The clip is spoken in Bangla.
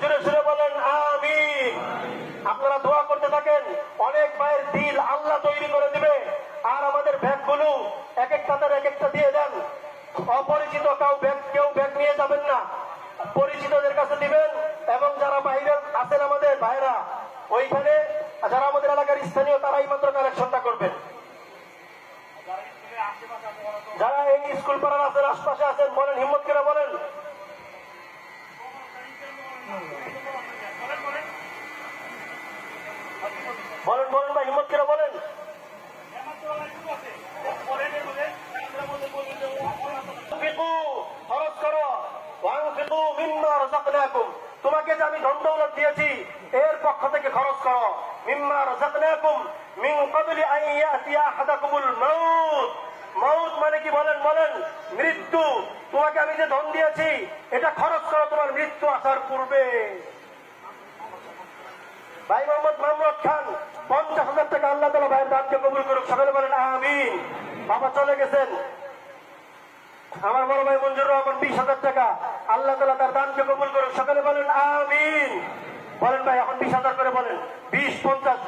জুড়ে জুড়ে বলেন, আমিন। আপনারা দোয়া করতে থাকেন, অনেক ভাইয়ের দিল আল্লাহ তৈরি করে দিবে। আর আমাদের ব্যাগগুলো এক এক তাদের এক একটা দিয়ে দেন। অপরিচিত কাউ ব্যাগ, কেউ ব্যাগ নিয়ে যাবেন না। পরিচিতদের কাছে দিবেন এবং যারা বাইরে আছেন আমাদের ভাইরা ওইখানে যারা আমাদের এলাকার স্থানীয় তারাই মাত্র কালেকশনটা করবেন। যারা এই স্কুল পাড়ার আছেন আশপাশে আছেন, বলেন, হিম্মত করে বলেন বলেন বলেন ভাই, হিম্মত করে বলেন। তোমাকে যে আমি ধন দৌলত দিয়েছি, এর পক্ষ থেকে খরচ করো। মিম্মা রাযাকনাকুম মিন ক্বাবলি আন ইয়াতিয়া আহাদাকুমুল মাউত মাউত মানে কি বলেন বলেন মৃত্যু তোমাকে আমি যে ধন দিয়েছি, এটা খরচ করো, তোমার মৃত্যু আসার পূর্বে। ভাই মোহাম্মদ মাহমুদ খান, পঞ্চাশ হাজার টাকা আল্লাহ তালা ভাইয়ের দানকে কবুল করুক, সকলে বলেন আমিন। বাবা চলে গেছেন। আমার বড় ভাই মঞ্জুর রহমান, বিশ হাজার টাকা আল্লাহ তালা তার দানকে কবুল করুক, সকলে বলেন আমিন। বলেন ভাই, এখন বিশ হাজার করে বলেন। বিশ, পঞ্চাশ